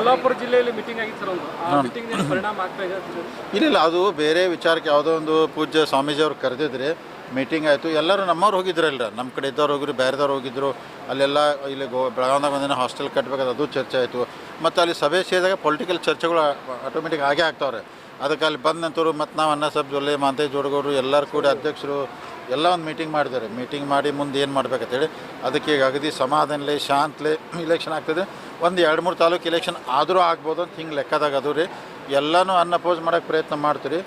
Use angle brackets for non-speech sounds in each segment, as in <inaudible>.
ಕೊಲ್ಲಾಪುರ ಜಿಲ್ಲೆಯಲ್ಲಿ ಮೀಟಿಂಗ್ ಆಗಿತ್ತು ಸರ್ ಒಂದು. ಆ ಮೀಟಿಂಗ್ ಪರಿಣಾಮ ಆಗ್ತಾ ಇದೆ ಇಲ್ಲ ಅದು ಬೇರೆ ವಿಚಾರಕ್ಕೆ ಯಾವುದೋ ಒಂದು ಪೂಜ್ಯ ಸ್ವಾಮೀಜಿ ಅವ್ರು ಕರೆದಿದ್ರೆ ಮೀಟಿಂಗ್ ಆಯಿತು. ಎಲ್ಲರೂ ನಮ್ಮವ್ರು ಹೋಗಿದ್ರಲ್ಲ ನಮ್ಮ ಕಡೆ ಇದ್ದವ್ರು ಹೋಗಿದ್ರು ಬೇರೆದವ್ರು ಹೋಗಿದ್ರು. ಅಲ್ಲೆಲ್ಲ ಇಲ್ಲಿ ಗೋ ಬೆಳಗಾವ್ದಾಗ ಒಂದಿನ ಹಾಸ್ಟೆಲ್ ಕಟ್ಟಬೇಕಾದ್ರೆ ಅದು ಚರ್ಚೆ ಆಯಿತು. ಮತ್ತು ಅಲ್ಲಿ ಸಭೆ ಸೇರಿದಾಗ ಪೊಲಿಟಿಕಲ್ ಚರ್ಚೆಗಳು ಆಟೋಮೆಟಿಕ್ ಆಗೇ ಆಗ್ತಾವ್ರೆ. ಅದಕ್ಕೆ ಅಲ್ಲಿ ಬಂದ ನಂತರ ಮತ್ತು ನಾವು ಅನ್ನ ಸಬ್ ಜೊಲ್ಲೆ ಮಾಂತೇ ಜೋಡಗೌಡರು ಎಲ್ಲರೂ ಕೂಡ ಅಧ್ಯಕ್ಷರು ಎಲ್ಲ ಒಂದು ಮೀಟಿಂಗ್ ಮಾಡಿದ್ದಾರೆ. ಮೀಟಿಂಗ್ ಮಾಡಿ ಮುಂದೆ ಏನು ಮಾಡ್ಬೇಕಂತೇಳಿ ಅದಕ್ಕೆ ಈಗ ಅಗದಿ ಸಮಾಧಾನಲೆ, ಶಾಂತಲೆ ಇಲೆಕ್ಷನ್ ಆಗ್ತದೆ. ಒಂದು ಎರಡು ಮೂರು ತಾಲೂಕು ಇಲೆಕ್ಷನ್ ಆದರೂ ಆಗ್ಬೋದು ಅಂತ ಹಿಂಗೆ ಲೆಕ್ಕದಾಗ ಅದು ರೀ. ಎಲ್ಲನೂ ಅನ್ಅಪೋಸ್ ಮಾಡೋಕ್ಕೆ ಪ್ರಯತ್ನ ಮಾಡ್ತೀರಿ.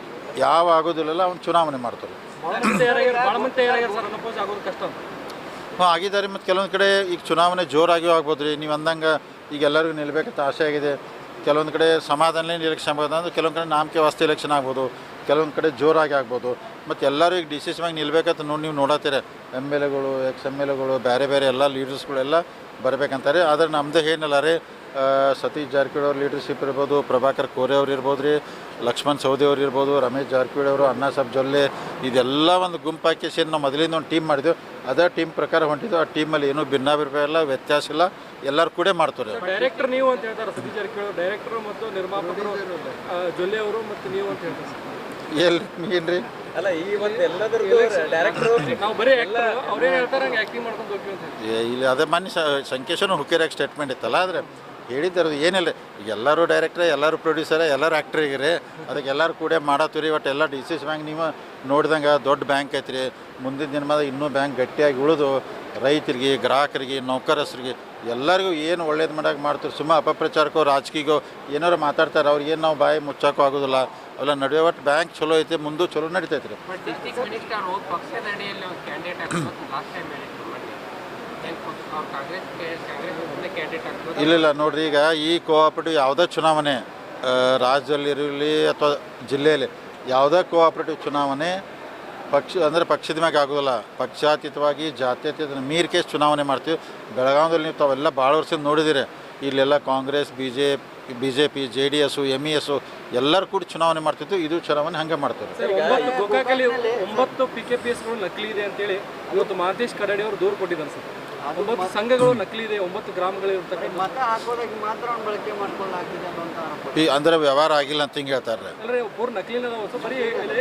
ಯಾವ ಆಗೋದಿಲ್ಲಲ್ಲ, ಅವ್ನು ಚುನಾವಣೆ ಮಾಡ್ತಾರೆ. ಹ್ಞೂ ಆಗಿದ್ದಾರೆ ಮತ್ತು ಕೆಲವೊಂದು ಕಡೆ ಈಗ ಚುನಾವಣೆ ಜೋರಾಗಿ ಆಗ್ಬೋದು ರೀ. ನೀವು ಅಂದಂಗೆ ಈಗ ಎಲ್ಲರಿಗೂ ನಿಲ್ಲಬೇಕಂತ ಆಸೆ ಆಗಿದೆ. ಕೆಲವೊಂದು ಕಡೆ ಸಮಾಧಾನಲೇ ಇಲೆಕ್ಷನ್ ಆಗ್ಬೋದು. ಅಂದ್ರೆ ಕೆಲವೊಂದು ಕಡೆ ನಾಮಕೆ ವಾಸ್ತು ಇಲೆಕ್ಷನ್ ಆಗ್ಬೋದು. ಕೆಲವೊಂದು ಕಡೆ ಜೋರಾಗಿ ಆಗ್ಬೋದು. ಮತ್ತು ಎಲ್ಲರೂ ಈಗ ಡಿಸಿಷನ್ ನಿಲ್ಬೇಕಂತ ನೋಡಿ ನೀವು ನೋಡತ್ತೀರ. ಎಂ ಎಲ್ ಎಗಳು ಎಕ್ಸ್ ಎಂ ಎಲ್ ಎಗಳು ಬೇರೆ ಬೇರೆ ಎಲ್ಲ ಲೀಡರ್ಸ್ಗಳೆಲ್ಲ ಬರಬೇಕಂತಾರೆ. ಆದರೆ ನಮ್ಮದೇ ಏನಲ್ಲ ರೀ ಸತೀಶ್ ಜಾರಕಿಹೊಳಿ ಅವ್ರ ಲೀಡರ್ಶಿಪ್ ಇರ್ಬೋದು, ಪ್ರಭಾಕರ್ ಕೋರೆ ಅವ್ರು ಇರ್ಬೋದು ರೀ, ಲಕ್ಷ್ಮಣ್ ಸೌದಿ ಅವ್ರು ಇರ್ಬೋದು, ರಮೇಶ್ ಜಾರಕಿಹೊಳಿ ಅವರು, ಅಣ್ಣಾ ಸಾಬ್ ಜೊಲ್ಲೆ, ಇದೆಲ್ಲ ಒಂದು ಗುಂಪು ಹಾಕಿ ಸೇರಿ ನಾವು ಮೊದಲಿಂದ ಒಂದು ಟೀಮ್ ಮಾಡಿದ್ವಿ. ಅದೇ ಟೀಮ್ ಪ್ರಕಾರ ಹೊಂಟಿದ್ದು ಆ ಟೀಮಲ್ಲಿ ಏನೂ ಭಿನ್ನಾಭಿಪ್ರಾಯ ಇಲ್ಲ, ವ್ಯತ್ಯಾಸ ಇಲ್ಲ. ಎಲ್ಲರೂ ಕೂಡ ಮಾಡ್ತಾರೆ. ಡೈರೆಕ್ಟರ್ ನೀವು ಅಂತ ಹೇಳ್ತಾರೆ, ಸತೀಶ್ ಜಾರಕಿಹೊಳಿ ಡೈರೆಕ್ಟರ್ ಮತ್ತು ನಿರ್ಮಾಪಕರು ಜೊಲ್ಲೆ ಅವರು ಮತ್ತು ನೀವು ಅಂತ ಹೇಳ್ತಾರೆ. ಎಲ್ಲಿ ಏನ್ರಿ? ಅಲ್ಲ ಈ ಒಂದು ಎಲ್ಲದರದ್ದು ಡೈರೆಕ್ಟರ್ ನಾವು ಬರೀ ಆಕ್ಟರ್ ಅವ್ರೇನು ಹೇಳ್ತಾರೆ ಹಂಗೆ ಆಕ್ಟಿಂಗ್ ಮಾಡ್ಕೊಂಡು ಹೋಗ್ತೀವಿ ಅಂತ ಹೇಳಿ. ಏ, ಇಲ್ಲಿ ಅದೇ ಮೊನ್ನೆ ಸಂಕೇಶನು ಹುಕ್ಕೇರಿಯಾಗ ಸ್ಟೇಟ್ಮೆಂಟ್ ಇತ್ತಲ್ಲ ಆದರೆ ಹೇಳಿದ್ದಾರೆ. ಏನಿಲ್ಲ. ಎಲ್ಲರೂ ಡೈರೆಕ್ಟ್ರೆ ಎಲ್ಲರೂ ಪ್ರೊಡ್ಯೂಸರ್ ಎಲ್ಲರೂ ಆ್ಯಕ್ಟ್ರಿಗಿರಿ ಅದಕ್ಕೆ ಎಲ್ಲರೂ ಕೂಡ ಮಾಡತ್ತೀರಿ ಒಟ್ಟು ಎಲ್ಲ ಡಿ ಸಿ ಸಿ ಬ್ಯಾಂಕ್ ನೀವು ನೋಡ್ದಂಗೆ ದೊಡ್ಡ ಬ್ಯಾಂಕ್ ಐತ್ರಿ. ಮುಂದಿನ ದಿನಮಾದ ಇನ್ನೂ ಬ್ಯಾಂಕ್ ಗಟ್ಟಿಯಾಗಿ ಉಳಿದು ರೈತರಿಗೆ, ಗ್ರಾಹಕರಿಗೆ ನೌಕರಸ್ರಿಗೆ ಎಲ್ಲರಿಗೂ ಏನು ಒಳ್ಳೇದು ಮಾಡೋಕೆ ಮಾಡ್ತೀವಿ ಸುಮ್ಮ ಅಪಪ್ರಚಾರಕ್ಕೋ ರಾಜಕೀಯಗೋ ಏನಾರು ಮಾತಾಡ್ತಾರೆ. ಅವ್ರಿಗೆ ಏನು ನಾವು ಬಾಯಿ ಮುಚ್ಚೋಕ್ಕೂ ಆಗೋದಿಲ್ಲ. ಅವೆಲ್ಲ ನಡುವೆ ಒಟ್ಟು ಬ್ಯಾಂಕ್ ಚಲೋ ಐತೆ, ಮುಂದೆ ಚಲೋ ನಡೀತೈತೆ ರೀ. ಇಲ್ಲ ಇಲ್ಲ ನೋಡ್ರಿ ಈಗ ಈ ಕೋಆಪರೇಟಿವ್ ಯಾವುದೇ ಚುನಾವಣೆ ರಾಜ್ಯದಲ್ಲಿರಲಿ ಅಥವಾ ಜಿಲ್ಲೆಯಲ್ಲಿ ಯಾವುದೇ ಕೋಆಪರೇಟಿವ್ ಚುನಾವಣೆ ಪಕ್ಷ ಅಂದರೆ ಪಕ್ಷದ ಮ್ಯಾಗೆ ಆಗೋದಿಲ್ಲ. ಪಕ್ಷಾತೀತವಾಗಿ ಜಾತ್ಯತೀತ ಕೇಸ್ ಚುನಾವಣೆ ಮಾಡ್ತೀವಿ. ಬೆಳಗಾವಿಯಲ್ಲಿ ನೀವು ತಾವೆಲ್ಲ ಭಾಳ ವರ್ಷದಿಂದ ನೋಡಿದಿರಿ. ಇಲ್ಲೆಲ್ಲ Congress B J B J P J D S M E S ಎಲ್ಲರೂ ಕೂಡ ಚುನಾವಣೆ ಮಾಡ್ತಿತ್ತು ಇದು ಚುನಾವಣೆ ಹಂಗೆ ಮಾಡ್ತಾರೆ. ಒಂಬತ್ತು ಗೋಕಾಕಲ್ಲಿ ಒಂಬತ್ತು ಪಿ ಕೆ ಪಿ ಎಸ್ಗಳು ನಕಲಿ ಇದೆ ಅಂತೇಳಿ ಇವತ್ತು ಮಹಂತೇಶ್ ಕಡಾಡಿ ಅವರು ದೂರು ಕೊಟ್ಟಿದ್ದಾರೆ ಸರ್. ಒಂಬತ್ತು ಸಂಘಗಳು ನಕಲಿ ಇದೆ ಒಂಬತ್ತು ಗ್ರಾಮಗಳು ಇರ್ತಕ್ಕಂಥ ಮತ ಹಾಕೋದಾಗಿ ಮಾತ್ರ ಅವ್ನು ಬಳಕೆ ಮಾಡ್ಕೊಳ್ಳಾಗ್ತಿದೆ ಅನ್ನೋಂಥ ಆರೋಪ ಈ ಅಂದರೆ ವ್ಯವಹಾರ ಆಗಿಲ್ಲ ಅಂತ ಹಿಂಗೆ ಹೇಳ್ತಾರೆ ಅಂದ್ರೆ ಪೂರ್ ನಕಲಿನ ಅದಾವ ಬರೀ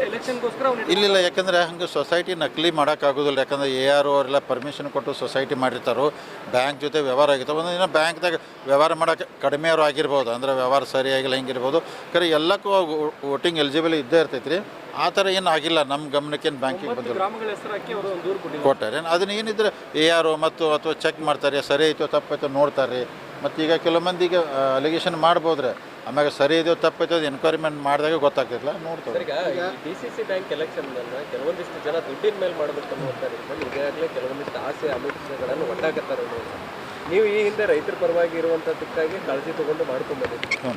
ಎಲೆಕ್ಷನ್ಗೋಸ್ಕರ ಅವ್ನು ಇಲ್ಲ ಯಾಕಂದ್ರೆ ಹಂಗೆ ಸೊಸೈಟಿ ನಕಲಿ ಮಾಡೋಕ್ಕಾಗೋದಿಲ್ಲ ಯಾಕಂದ್ರೆ ಎ ಆರ್ ಅವರೆಲ್ಲ ಪರ್ಮಿಷನ್ ಕೊಟ್ಟು ಸೊಸೈಟಿ ಮಾಡಿರ್ತಾರೋ. ಬ್ಯಾಂಕ್ ಜೊತೆ ವ್ಯವಹಾರ ಆಗಿತ್ತು ಒಂದು ದಿನ ಬ್ಯಾಂಕ್ದಾಗ ವ್ಯವಹಾರ ಮಾಡಕ್ಕೆ ಕಡಿಮೆ ಅವರು ಆಗಿರ್ಬೋದು. ಅಂದ್ರೆ ವ್ಯವಹಾರ ಸರಿಯಾಗಿಲ್ಲ ಹಿಂಗಿರ್ಬೋದು. ಖರೆ ಎಲ್ಲಕ್ಕೂ ವೋಟಿಂಗ್ ಎಲಿಜಿಬಲ್ ಇದ್ದೇ ಇರ್ತೈತೆ ರೀ ಆ ಥರ ಏನು ಆಗಿಲ್ಲ. ನಮ್ಮ ಗಮನಕ್ಕೇನು ಬ್ಯಾಂಕಿಗೆ ಬಂದಿಲ್ಲ. ಗ್ರಾಮಗಳ ಹೆಸರು ಹಾಕಿ ಅವರು ಒಂದು ದೂರು ಕೊಟ್ಟಿದ್ದಾರೆ. ಕೊಟ್ಟಾರೆ. ಅದನ್ನ ಏನಿದ್ರೆ ಎ ಆರ್ ಮತ್ತು ಅಥವಾ ಚೆಕ್ ಮಾಡ್ತಾರೆ. ಸರಿ ಐತೋ ತಪ್ಪೈತೋ ನೋಡ್ತಾರೆ. ಮತ್ತು ಈಗ ಕೆಲವು ಮಂದಿ ಈಗ ಅಲಿಗೇಷನ್ ಮಾಡ್ಬೋದ್ರೆ. ಆಮ್ಯಾಗ ಸರಿ ಇದೆಯೋ ತಪ್ಪೈತೋ ಅದು ಎನ್ಕ್ವೈರಿಮೆಂಟ್ ಮಾಡಿದಾಗ ಗೊತ್ತಾಗ್ತಿಲ್ಲ ನೋಡ್ತಾರೆ. ಈಗ D C C bank election ಕೆಲವೊಂದಿಷ್ಟು ಜನ ದುಡ್ಡಿನ ಮೇಲೆ ಮಾಡಬೇಕು ಅನ್ನುವಂಥ ಈಗಾಗಲೇ ಕೆಲವೊಂದಿಷ್ಟು ಆಸೆ ಅಮಿಷಗಳನ್ನು ಒಟ್ಟಾಗತ್ತಾರೆ ನೀವು ಈ ಹಿಂದೆ ರೈತರ ಪರವಾಗಿ ಇರುವಂಥದ್ದಕ್ಕಾಗಿ ಕಾಳಜಿ ತಗೊಂಡು ಮಾಡ್ಕೊಂಡ್ಬಂದಿದ್ದೀರಿ ಹ್ಞೂ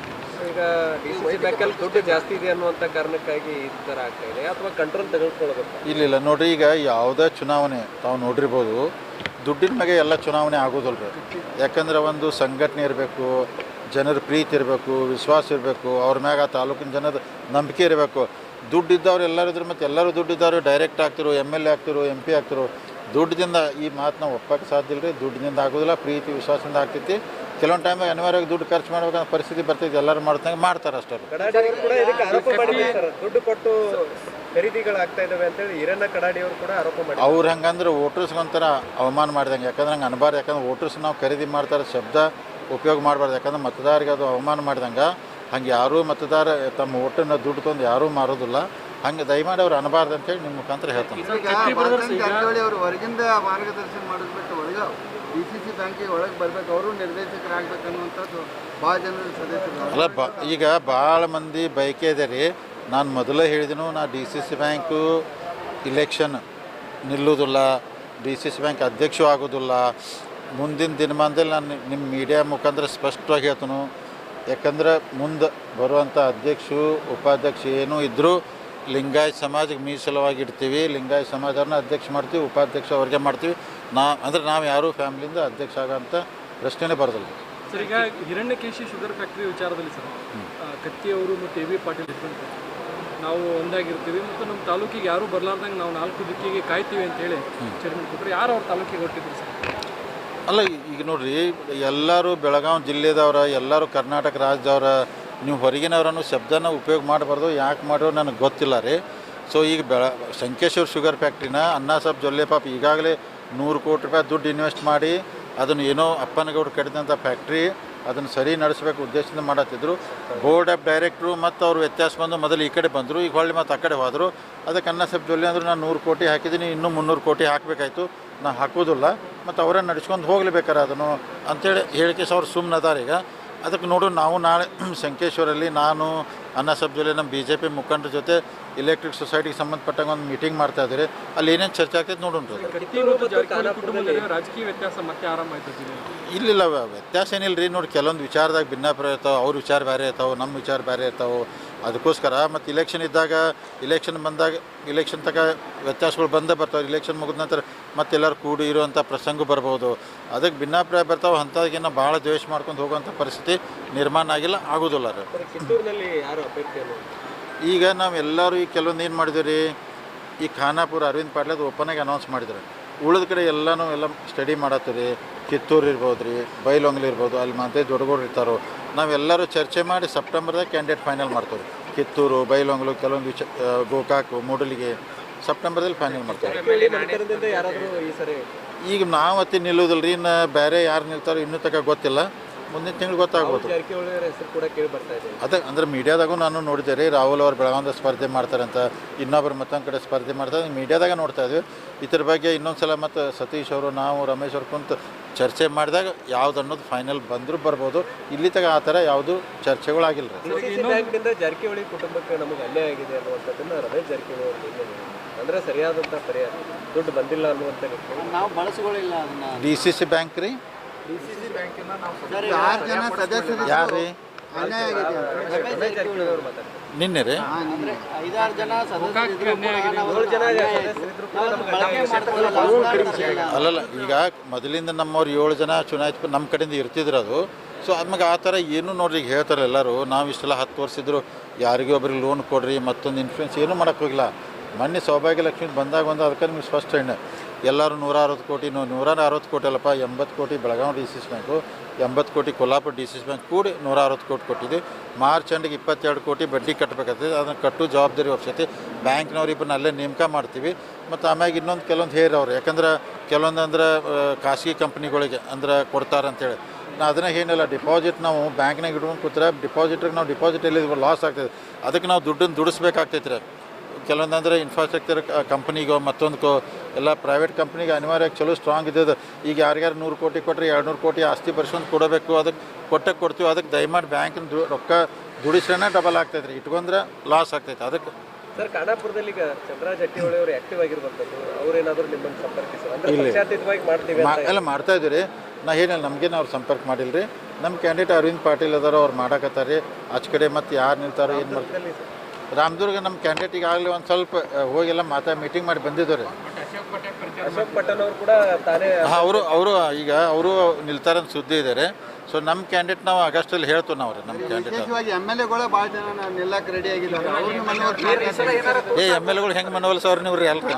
ಈಗ ಡಿ ಸಿ ಸಿ ಬ್ಯಾಂಕಲ್ಲಿ ದುಡ್ಡು ಜಾಸ್ತಿ ಇದೆ ಅನ್ನುವಂತ ಕಾರಣಕ್ಕಾಗಿ ಈ ಥರ ಆಗ್ತಾ ಇದೆ. ಅಥವಾ ಕಂಟ್ರೋಲ್ ತೆಗೆದುಕೊಳ್ಬೇಕು ಇಲ್ಲ ಇಲ್ಲ. ನೋಡ್ರಿ ಈಗ ಯಾವುದೇ ಚುನಾವಣೆ ತಾವು ನೋಡಿರ್ಬೋದು ದುಡ್ಡಿನ ಮ್ಯಾಗೆ ಎಲ್ಲ ಚುನಾವಣೆ ಆಗೋದಲ್ಲ ರೀ ಯಾಕಂದ್ರೆ ಒಂದು ಸಂಘಟನೆ ಇರಬೇಕು ಜನರ ಪ್ರೀತಿ ಇರಬೇಕು ವಿಶ್ವಾಸ ಇರಬೇಕು ಅವ್ರ ಮ್ಯಾಗ ಆ ತಾಲೂಕಿನ ಜನದ ನಂಬಿಕೆ ಇರಬೇಕು. ದುಡ್ಡಿದ್ದವ್ರು ಎಲ್ಲರಿದ್ರು ಮತ್ತು ಎಲ್ಲರೂ ದುಡ್ಡಿದ್ದವರು ಡೈರೆಕ್ಟ್ ಆಗ್ತಿರು ಎಂ ಎಲ್ ಎ ಆಗ್ತಿರು ಎಂ ಪಿ ಆಗ್ತಿರೋ. ದುಡ್ಡಿಂದ ಈ ಮಾತು ನಾವು ಒಪ್ಪಕ್ಕೆ ಸಾಧ್ಯ ಇಲ್ಲ ರೀ ದುಡ್ಡಿನಿಂದ ಆಗೋದಿಲ್ಲ ಪ್ರೀತಿ ವಿಶ್ವಾಸದಿಂದ ಆಗ್ತೈತಿ. ಕೆಲವೊಂದು ಟೈಮ್ ಅನಿವಾರ್ಯವಾಗಿ ದುಡ್ಡು ಖರ್ಚು ಮಾಡ್ಬೇಕಂತ ಪರಿಸ್ಥಿತಿ ಬರ್ತೈತಿ. ಎಲ್ಲರೂ ಮಾಡ್ತಂಗೆ ಮಾಡ್ತಾರೆ ಅಷ್ಟೇ. ದುಡ್ಡು ಕೊಟ್ಟು ಖರೀದಿಗಳಾಗ್ತಾ ಅಂತೇಳಿ ಹಿರಣ್ಣ ಕಡಾಡಿಯವರು ಕೂಡ ಆರೋಪ ಅವ್ರು ಹಂಗಂದ್ರೆ ವೋಟರ್ಸ್ ಒಂಥರ ಅವಮಾನ ಮಾಡ್ದಂಗೆ. ಯಾಕಂದ್ರೆ ಹಂಗೆ ಅನ್ಬಾರ್ದು ಯಾಕಂದ್ರೆ ವೋಟರ್ಸ್ ನಾವು ಖರೀದಿ ಮಾಡ್ತಾರೆ ಶಬ್ದ ಉಪಯೋಗ ಮಾಡಬಾರ್ದು. ಯಾಕಂದ್ರೆ ಮತದಾರರಿಗೆ ಅದು ಅವಮಾನ ಮಾಡ್ದಂಗೆ. ಹಂಗೆ ಯಾರೂ ಮತದಾರ ತಮ್ಮ ಓಟನ್ನು ದುಡ್ಡು ತಂದು ಯಾರೂ ಮಾರೋದಿಲ್ಲ. ಹಂಗೆ ದಯಮಾಡಿ ಅವ್ರು ಅನಬಾರ್ದು ಅಂತೇಳಿ ನಿಮ್ಮ ಮುಖಾಂತರ ಹೇಳ್ತಾನೆ. ಈಗ ಬಾಲಚಂದ್ರ ಜಾರಕಿಹೊಳಿ ಅವರು ಹೊರಗಿಂದ ಮಾರ್ಗದರ್ಶನ ಮಾಡೋದು ಬಿಟ್ಟು ಒಳಗೆ ಡಿ ಸಿ ಸಿ ಬ್ಯಾಂಕಿಗೆ ಒಳಗೆ ಬರ್ಬೇಕು ಅವರು ನಿರ್ದೇಶಕರಾಗಬೇಕು ಅನ್ನುವಂಥದ್ದು ಭಾಳ ಜನರ ಸದಸ್ಯರು. ಅಲ್ಲ ಬ ಈಗ ಭಾಳ ಮಂದಿ ಬಯಕೆ ಇದೆ ರೀ. ನಾನು ಮೊದಲೇ ಹೇಳಿದನು ನಾ D C C bank election ನಿಲ್ಲುವುದಿಲ್ಲ ಡಿ ಸಿ ಸಿ ಬ್ಯಾಂಕ್ ಅಧ್ಯಕ್ಷ ಆಗೋದಿಲ್ಲ ಮುಂದಿನ ದಿನಮಾನದಲ್ಲಿ ನಾನು ನಿಮ್ಮ ಮೀಡಿಯಾ ಮುಖಾಂತರ ಸ್ಪಷ್ಟವಾಗಿ ಹೇಳ್ತನು. ಯಾಕಂದ್ರೆ ಮುಂದೆ ಬರುವಂಥ ಅಧ್ಯಕ್ಷರು ಉಪಾಧ್ಯಕ್ಷ ಏನೂ ಇದ್ದರೂ ಲಿಂಗಾಯತ್ ಸಮಾಜಕ್ಕೆ ಮೀಸಲವಾಗಿ ಇಡ್ತೀವಿ ಲಿಂಗಾಯತ್ ಸಮಾಜನ ಅಧ್ಯಕ್ಷ ಮಾಡ್ತೀವಿ ಉಪಾಧ್ಯಕ್ಷ ಅವ್ರಿಗೆ ಮಾಡ್ತೀವಿ. ನಾ ಅಂದ್ರೆ ನಾವು ಯಾರೂ ಫ್ಯಾಮಿಲಿಯಿಂದ ಅಧ್ಯಕ್ಷ ಆಗೋಂಥ ಪ್ರಶ್ನೆನೇ ಬರೋದಿಲ್ಲ. ಸರ್ ಈಗ ಹಿರಣ್ಯಕೇಶಿ ಶುಗರ್ ಫ್ಯಾಕ್ಟ್ರಿ ವಿಚಾರದಲ್ಲಿ ಸರ್ ಆ, ಕತ್ತಿ ಅವರು ಮತ್ತು ಎ ವಿ ಪಾಟೀಲ್ ನಾವು ಒಂದಾಗಿರ್ತೀವಿ ಮತ್ತು ನಮ್ಮ ತಾಲೂಕಿಗೆ ಯಾರು ಬರಲಾರ್ದಂಗೆ ನಾವು ನಾಲ್ಕು ದಿಕ್ಕಿಗೆ ಕಾಯ್ತೀವಿ ಅಂತ ಹೇಳಿ ಚೇರ್ಮನ್ ಕೊಟ್ಟರೆ. ಯಾರು ಅವ್ರ ತಾಲೂಕಿಗೆ ಹೊರಟಿದ್ರು ಸರ್? ಅಲ್ಲ ಈಗ ನೋಡ್ರಿ ಎಲ್ಲರೂ ಬೆಳಗಾವಿ ಜಿಲ್ಲೆದವ್ರ ಎಲ್ಲರೂ ಕರ್ನಾಟಕ ರಾಜ್ಯದವ್ರ ನೀವು ಹೊರಗಿನವರನ್ನು ಶಬ್ದನ ಉಪಯೋಗ ಮಾಡಬಾರ್ದು, ಯಾಕೆ ಮಾಡೋ ನನಗೆ ಗೊತ್ತಿಲ್ಲ ರೀ. ಸೊ ಈಗ ಬೆಳ ಸಂಕೇಶ್ವರ ಶುಗರ್ ಫ್ಯಾಕ್ಟ್ರಿನ ಅನ್ನ ಸಾಬ್ ಜೊಲ್ಲೆ ಪಾಪ ಈಗಾಗಲೇ ನೂರು ಕೋಟಿ ರೂಪಾಯಿ ದುಡ್ಡು ಇನ್ವೆಸ್ಟ್ ಮಾಡಿ, ಅದನ್ನು ಏನೋ ಅಪ್ಪನಗೌಡ್ರು ಕಟ್ಟಿದಂಥ ಫ್ಯಾಕ್ಟ್ರಿ ಅದನ್ನು ಸರಿ ನಡೆಸಬೇಕು ಉದ್ದೇಶದಿಂದ ಮಾಡತ್ತಿದ್ರು. ಬೋರ್ಡ್ ಆಫ್ ಡೈರೆಕ್ಟ್ರು ಮತ್ತು ಅವ್ರು ವ್ಯತ್ಯಾಸ ಬಂದು ಮೊದಲು ಈ ಕಡೆ ಬಂದರು, ಈಗ ಹೊಳ್ಳಿ ಮತ್ತು ಆ ಕಡೆ ಹೋದರು. ಅದಕ್ಕೆ ಅನ್ನ ಸಾಬ್ ಜೊಲ್ಲೆ ಅಂದ್ರೆ, ನಾನು ನೂರು ಕೋಟಿ ಹಾಕಿದ್ದೀನಿ, ಇನ್ನೂ ಮುನ್ನೂರು ಕೋಟಿ ಹಾಕಬೇಕಾಯ್ತು ನಾನು ಹಾಕೋದಿಲ್ಲ ಮತ್ತು ಅವರೇ ನಡ್ಸ್ಕೊಂಡು ಹೋಗ್ಲೇಬೇಕಾರೆ ಅದನ್ನು ಅಂಥೇಳಿ ಹೇಳಿಕೆ ಅವ್ರು ಸುಮ್ಮನೆ ಈಗ. ಅದಕ್ಕೆ ನೋಡು ನಾವು ನಾಳೆ <clears throat> ಸಂಕೇಶ್ವರಲ್ಲಿ ನಾನು ಅನ್ನ ಸಬ್ಜಲ್ಲಿ ಜೊಲ್ಲೆ ನಮ್ಮ ಬಿ ಜೆ ಪಿ ಮುಖಂಡರ ಜೊತೆ ಇಲೆಕ್ಟ್ರಿಕ್ ಸೊಸೈಟಿಗೆ ಸಂಬಂಧಪಟ್ಟಂಗೆ ಒಂದು ಮೀಟಿಂಗ್ ಮಾಡ್ತಾ ಇದ್ದೀರಿ ಅಲ್ಲಿ ಏನೇನು ಚರ್ಚೆ ಆಗ್ತೈತೆ ನೋಡೋಣ ಇಲ್ಲಿಲ್ಲ ವ್ಯತ್ಯಾಸ ಏನಿಲ್ಲ ರೀ. ನೋಡಿ ಕೆಲವೊಂದು ವಿಚಾರದಾಗ ಭಿನ್ನಾಭಿಪ್ರಾಯ ಇರ್ತಾವೆ ಅವ್ರ ವಿಚಾರ ಬೇರೆ ಇರ್ತಾವೆ ನಮ್ಮ ವಿಚಾರ ಬೇರೆ ಇರ್ತಾವೆ. ಅದಕ್ಕೋಸ್ಕರ ಮತ್ತು ಇಲೆಕ್ಷನ್ ಇದ್ದಾಗ ಇಲೆಕ್ಷನ್ ಬಂದಾಗ ಇಲೆಕ್ಷನ್ ತಕ ವ್ಯತ್ಯಾಸಗಳು ಬಂದೇ ಬರ್ತಾವೆ. ಇಲೆಕ್ಷನ್ ಮುಗಿದ ನಂತರ ಮತ್ತೆಲ್ಲರೂ ಕೂಡಿ ಇರುವಂಥ ಪ್ರಸಂಗ ಬರ್ಬೋದು. ಅದಕ್ಕೆ ಭಿನ್ನಾಭಿಪ್ರಾಯ ಬರ್ತಾವೆ. ಅಂಥದ್ದಿನ್ನ ಭಾಳ ದ್ವೇಷ ಮಾಡ್ಕೊಂಡು ಹೋಗುವಂಥ ಪರಿಸ್ಥಿತಿ ನಿರ್ಮಾಣ ಆಗಿಲ್ಲ ಆಗೋದಿಲ್ಲ ರೀ ಈಗ ನಾವು ಎಲ್ಲರೂ ಈ ಕೆಲವೊಂದು ಏನು ಮಾಡಿದ್ವಿ ರೀ ಈ ಖಾನಾಪುರ ಅರವಿಂದ್ ಪಾಟ್ಲದ ಅದು ಓಪನಾಗಿ ಅನೌನ್ಸ್ ಮಾಡಿದ್ರು ಉಳಿದ ಕಡೆ ಎಲ್ಲನೂ ಎಲ್ಲ ಸ್ಟಡಿ ಮಾಡತ್ತೀರಿ. ಕಿತ್ತೂರು ಇರ್ಬೋದು ರೀ ಬೈಲೊಂಗ್ಲಿ ಇರ್ಬೋದು ಅಲ್ಲಿ ಮತ್ತೆ ದೊಡ್ಡಗೌಡ್ರು ಇರ್ತಾರೋ. ನಾವೆಲ್ಲರೂ ಚರ್ಚೆ ಮಾಡಿ ಸೆಪ್ಟೆಂಬರ್ದಾಗ ಕ್ಯಾಂಡಿಡೇಟ್ ಫೈನಲ್ ಮಾಡ್ತೀವಿ ಕಿತ್ತೂರು ಬೈಲೊಂಗ್ಲು ಕೆಲವೊಂದು ವಿಚ ಗೋಕಾಕ್ ಮೂಡಲಿಗೆ ಸೆಪ್ಟೆಂಬರ್ದಲ್ಲಿ ಫೈನಲ್ ಸರಿ ಈಗ ನಾವು ಅತಿ ನಿಲ್ಲೋದಿಲ್ಲ ರೀ ಇನ್ನು ಬೇರೆ ಯಾರು ನಿಲ್ತಾರೋ ಇನ್ನೂ ತನಕ ಗೊತ್ತಿಲ್ಲ. ಮುಂದಿನ ತಿಂಗಳು ಗೊತ್ತಾಗ್ಬೋದು. ಅದೇ ಅಂದರೆ ಮೀಡಿಯಾದಾಗೂ ನಾನು ನೋಡಿದೆ ರೀ ರಾಹುಲ್ ಅವ್ರು ಬೆಳಗಾವಿದ ಸ್ಪರ್ಧೆ ಮಾಡ್ತಾರಂತ ಇನ್ನೊಬ್ಬರು ಮತ್ತೊಂದು ಕಡೆ ಸ್ಪರ್ಧೆ ಮಾಡ್ತಾರೆ ಮೀಡಿಯಾದಾಗ ನೋಡ್ತಾ ಇದ್ವಿ. ಇದ್ರ ಬಗ್ಗೆ ಇನ್ನೊಂದು ಸಲ ಮತ್ತು ಸತೀಶ್ ಅವರು ನಾವು ರಮೇಶ್ ಅವ್ರು ಕುಂತು ಚರ್ಚೆ ಮಾಡಿದಾಗ ಯಾವ್ದು ಅನ್ನೋದು ಫೈನಲ್ ಬಂದರೂ ಬರ್ಬೋದು. ಇಲ್ಲಿ ತಗ ಆ ಥರ ಯಾವುದು ಚರ್ಚೆಗಳಾಗಿಲ್ಲ ಜಾರಕಿಹೊಳಿ ಕುಟುಂಬಕ್ಕೆ ನಮಗೆ ಅನ್ಯಾಯ ಆಗಿದೆ ಅನ್ನುವಂಥದ್ದನ್ನ ರಮೇಶ್ ಜಾರಕಿಹೊಳಿ ಅಂದ್ರೆ ಸರಿಯಾದಂಥ ಪರಿಹಾರ ದುಡ್ಡು ಬಂದಿಲ್ಲ ಅನ್ನುವಂಥ ನಾವು ಬಳಸಿಕೊಳ್ಳಿಲ್ಲ ಅದನ್ನ. ಡಿ ಸಿ ಸಿ ಬ್ಯಾಂಕ್ ರೀ. ಆರು ಜನ ಸದಸ್ಯರು ಯಾರು ರೀ? ನಿನ್ನೆ ರೀ? ನಮ್ಗೆ. ಅಲ್ಲಲ್ಲ ಈಗ ಮೊದಲಿಂದ ನಮ್ಮವ್ರು ಏಳು ಜನ ಚುನಾಯಿತ ನಮ್ಮ ಕಡೆಯಿಂದ ಇರ್ತಿದ್ರು ಅದು. ಸೊ ಅದ್ಮಾಗ ಆ ಥರ ಏನು ನೋಡ್ರಿ ಈಗ ಹೇಳ್ತಾರೆ ಎಲ್ಲರೂ ನಾವು ಇಷ್ಟೆಲ್ಲ ಹತ್ತು ವರ್ಷ ಇದ್ರು ಯಾರಿಗೂ ಒಬ್ರಿಗೆ ಲೋನ್ ಕೊಡ್ರಿ ಮತ್ತೊಂದು ಇನ್ಫ್ಲೂಯೆನ್ಸ್ ಏನೂ ಮಾಡೋಕ್ಕೋಗಿಲ್ಲ ಮೊನ್ನೆ ಸೌಭಾಗ್ಯ ಲಕ್ಷ್ಮಿ ಬಂದಾಗ ಒಂದು ಅದಕ್ಕೆ ನಿಮ್ಗೆ ಸ್ಪಷ್ಟ ಹೆಣ್ಣು. ಎಲ್ಲರೂ ನೂರ ಅರವತ್ತು ಕೋಟಿ ನೂರ ಅರವತ್ತು ಕೋಟಿ ಅಲ್ಲಪ್ಪ, ಎಂಬತ್ತು ಕೋಟಿ Belagavi D C C bank, ಎಂಬತ್ತು ಕೋಟಿ Kolhapur D C C bank ಕೂಡಿ ನೂರ ಅರವತ್ತು ಕೋಟಿ ಕೊಟ್ಟಿದ್ದು ಮಾರ್ಚ್ ಎಂಡಿಗೆ ಇಪ್ಪತ್ತೆರಡು ಕೋಟಿ ಬಡ್ಡಿ ಕಟ್ಟಬೇಕಾಗ್ತದೆ ಅದನ್ನು ಕಟ್ಟು ಜವಾಬ್ದಾರಿ ಒಪ್ಸೈತಿ ಬ್ಯಾಂಕ್ನವ್ರು ಇಬ್ಬರನ್ನ ಅಲ್ಲೇ ನೇಮಕ ಮಾಡ್ತೀವಿ. ಮತ್ತು ಆಮ್ಯಾಗ ಇನ್ನೊಂದು ಕೆಲವೊಂದು ಹೇರವ್ರು ಯಾಕಂದ್ರೆ ಕೆಲವೊಂದು ಅಂದ್ರೆ ಖಾಸಗಿ ಕಂಪ್ನಿಗಳಿಗೆ ಅಂದ್ರೆ ಕೊಡ್ತಾರಂತೇಳಿ ನಾ ಅದನ್ನ ಏನಿಲ್ಲ ಡಿಪಾಸಿಟ್ ನಾವು ಬ್ಯಾಂಕ್ನಾಗ ಇಡ್ಕೊಂಡು ಕೂತ್ರೆ ಡಿಪಾಸಿಟ್ರಿಗೆ ನಾವು ಡಿಪಾಸಿಟ್ ಎಲ್ಲಿ ಲಾಸ್ ಆಗ್ತದೆ. ಅದಕ್ಕೆ ನಾವು ದುಡ್ಡನ್ನು ದುಡಿಸ್ಬೇಕಾಗ್ತೈತೆ ಕೆಲವೊಂದು ಅಂದರೆ ಇನ್ಫ್ರಾಸ್ಟ್ರಕ್ಚರ್ ಕಂಪ್ನಿಗೋ ಮತ್ತೊಂದಕ್ಕೋ ಎಲ್ಲ ಪ್ರೈವೇಟ್ ಕಂಪ್ನಿಗೆ ಅನಿವಾರ್ಯ ಚಲೋ ಸ್ಟ್ರಾಂಗ್ ಇದ್ದದ್ದು. ಈಗ ಯಾರ್ಯಾರು ನೂರು ಕೋಟಿ ಕೊಟ್ಟರೆ ಎರಡು ನೂರು ಕೋಟಿ ಆಸ್ತಿ ಬರ್ಸ್ಕೊಂಡು ಕೊಡಬೇಕು ಅದಕ್ಕೆ ಕೊಟ್ಟಕ್ಕೆ ಕೊಡ್ತೀವಿ. ಅದಕ್ಕೆ ದಯಮಾಡಿ ಬ್ಯಾಂಕಿನ ದು ರೊಕ್ಕ ದುಡಿಸ್ರೇ ಡಬಲ್ ಆಗ್ತೈತೆ ರೀ ಇಟ್ಕೊಂಡ್ರೆ ಲಾಸ್ ಆಗ್ತೈತೆ. ಅದಕ್ಕೆ ಸರ್ ಖಾನಾಪುರದಲ್ಲಿ ಈಗ ಚಂದ್ರಾಜ್ ಹಟ್ಟಿಹೊಳಿ ಅವರು ಆಕ್ಟಿವ್ ಆಗಿರುವಂಥದ್ದು ಅವರೇನಾದರೂ ನಿಮ್ಮನ್ನು ಅಂದ್ರೆ ಮಾಡ್ತೀವಿ ಎಲ್ಲ ಮಾಡ್ತಾ ಇದ್ದೀವಿ ರೀ ನಾ ಏನಿಲ್ಲ ನಮಗೇನು ಅವ್ರು ಸಂಪರ್ಕ ಮಾಡಿಲ್ಲ ರೀ ನಮ್ಮ ಕ್ಯಾಂಡಿಡೇಟ್ ಅರವಿಂದ್ ಪಾಟೀಲ್ ಅದಾರ ಅವ್ರು ಮಾಡಕತ್ತಾರ ರೀ ಆಚೆ ಕಡೆ ಮತ್ತು ಯಾರು ನಿಲ್ತಾರೋ ಏನು ಮಾಡ್ತಾರೆ ರಾಮದುರ್ಗ ನಮ್ಮ ಕ್ಯಾಂಡಿಡೇಟ್ ಈಗಾಗಲೇ ಒಂದು ಸ್ವಲ್ಪ ಹೋಗಿ ಹೋಗೆಲ್ಲ ಮಾತಾ ಮೀಟಿಂಗ್ ಮಾಡಿ ಬಂದಿದ್ದಾರೆ. ಅಶೋಕ್ ಪಟೇಲ್ ಅವರು ಕೂಡ ತಾನೇ ಅವರು ಅವರು ಈಗ ಅವರು ನಿಲ್ತಾರ ಸುದ್ದಿ ಇದ್ದಾರೆ ಸೊ ನಮ್ಮ ಕ್ಯಾಂಡಿಡೇಟ್ ನಾವು ಆಗಸ್ಟಲ್ಲಿ ಹೇಳ್ತೀವಿ ನಾವು ರೀ ನಮ್ಮ ಕ್ಯಾಂಡಿಡೇಟ್ ವಿಶೇಷವಾಗಿ ಎಂ ಎಲ್ ಎಗಳು ಭಾಳ ಜನ ನಿಲ್ಲಕ್ಕೆ ರೆಡಿ ಆಗಿದ್ದಾರೆ. ಅವ್ರನ್ನ ಮನವೊಲಿಸಿ ಏ ಎಂ ಎಲ್ಗಳು ಹೆಂಗೆ ಮನವೊಲಿಸೋರು ನೀವು ರೀ ಅಲ್ರಿ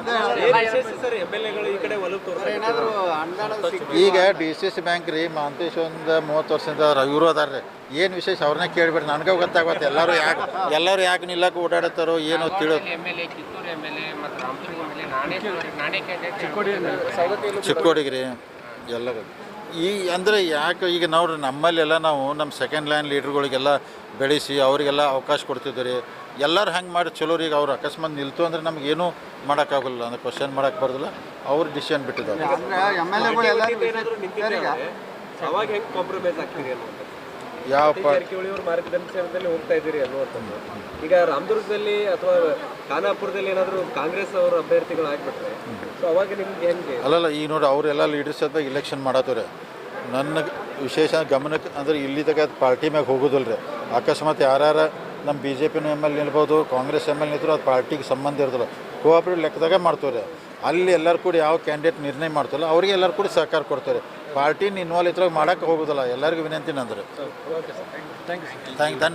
ಸರ್ ಎಂ ಎಲ್ ಈ ಕಡೆ ಒಲವು ತೋರಿಸ್ತಾರೆ ಏನಾದರೂ ಅನುದಾನ ಸಿಕ್ ಈಗ ಡಿ ಸಿ ಸಿ ಬ್ಯಾಂಕ್ ರೀ ಮಾಂತೇಶ್ ಒಂದು ಮೂವತ್ತು ವರ್ಷದಿಂದ ಅದಾರ ಇವರು ಅದಾರ ರೀ. ಏನು ವಿಶೇಷ ಅವ್ರನ್ನೇ ಕೇಳಿಬಿಡ್ರಿ ನನಗೆ ಗೊತ್ತಾಗುತ್ತೆ ಎಲ್ಲರೂ ಯಾಕೆ ಎಲ್ಲರೂ ಯಾಕೆ ನಿಲ್ಲಕ್ಕೆ ಓಡಾಡತ್ತಾರೋ ಏನೋ ತಿಳಿಯೋದು M L A Kittur M L A ಮತ್ತು ರಾಮದುರ್ಗ ಎಂ ಎಲ್ ಎ ನಾನೇ ನಾನೇ ಕ್ಯಾಂಡಿಡೇಟ್ ಚಿಕ್ಕೋಡಿಗೆ ಎಲ್ಲ ಈ ಅಂದರೆ ಯಾಕೆ ಈಗ ನೋಡ್ರಿ ನಮ್ಮಲ್ಲೆಲ್ಲ ನಾವು ನಮ್ಮ ಸೆಕೆಂಡ್ ಲೈನ್ ಲೀಡ್ರ್ಗಳಿಗೆಲ್ಲ ಬೆಳೆಸಿ ಅವರಿಗೆಲ್ಲ ಅವಕಾಶ ಕೊಡ್ತಿದ್ವಿ ರೀ ಎಲ್ಲರೂ ಹೆಂಗೆ ಮಾಡಿ ಚಲೋ ಈಗ ಅವ್ರು ಅಕಸ್ಮಾತ್ ನಿಲ್ತು ಅಂದ್ರೆ ನಮಗೇನು ಮಾಡೋಕ್ಕಾಗಲ್ಲ ಅಂದ್ರೆ ಕ್ವಶನ್ ಮಾಡೋಕ್ಕೆ ಬರೋದಿಲ್ಲ. ಅವ್ರು ಡಿಸಿಷನ್ ಬಿಟ್ಟಿದ್ದಾರೆ. ಯಾವ ಮಾರ್ಗದರ್ಶನದಲ್ಲಿ ಹೋಗ್ತಾ ಇದ್ದೀರಿ ಅನ್ನುವಂಥದ್ದು. ಈಗ ರಾಮದುರ್ಗದಲ್ಲಿ ಅಥವಾ ಖಾನಾಪುರದಲ್ಲಿ ಏನಾದರೂ ಕಾಂಗ್ರೆಸ್ ಅವರ ಅಭ್ಯರ್ಥಿಗಳು ಆಗ್ಬಿಟ್ರೆ? ಸೊ ಅವಾಗ ನಿಮ್ಗೆ ಹೆಂಗೆ ಅಲ್ಲಲ್ಲ ಈಗ ನೋಡಿ ಅವರೆಲ್ಲ ಲೀಡರ್ಸ್ ಅಥವಾ ಇಲೆಕ್ಷನ್ ಮಾಡತ್ತವ್ರೆ. ನನ್ನ ವಿಶೇಷ ಗಮನಕ್ಕೆ ಅಂದ್ರೆ ಇಲ್ಲಿ ತಗ ಪಾರ್ಟಿ ಮ್ಯಾಗ ಹೋಗೋದಿಲ್ಲ ರೀ ಅಕಸ್ಮಾತ್ ಯಾರ್ಯಾರ ನಮ್ಮ ಬಿ ಜೆ ಪಿನ ಎಂ ಎಲ್ ನಿಲ್ಬೋದು ಕಾಂಗ್ರೆಸ್ ಎಂ ಎಲ್ ನಿಂತರು ಅದು ಪಾರ್ಟಿಗೆ ಸಂಬಂಧ ಇರ್ತಲ್ಲ ಕೋಆಪ್ರೇಟಿವ್ ಲೆಕ್ಕದಾಗ ಮಾಡ್ತಾರೆ ಅಲ್ಲಿ ಎಲ್ಲರೂ ಕೂಡ ಯಾವ ಕ್ಯಾಂಡಿಡೇಟ್ ನಿರ್ಣಯ ಮಾಡ್ತಲ್ಲ ಅವ್ರಿಗೆ ಎಲ್ಲರೂ ಕೂಡ ಸಹಕಾರ ಕೊಡ್ತಾರೆ ಪಾರ್ಟಿನ ಇನ್ವಾಲ್ವ್ ಇದ್ರಾಗ ಮಾಡೋಕ್ಕೆ ಹೋಗೋದಿಲ್ಲ. ಎಲ್ಲರಿಗೂ ವಿನಂತಿ ನಂದ್ರೆ ಥ್ಯಾಂಕ್ ಧನ್ಯವಾದ.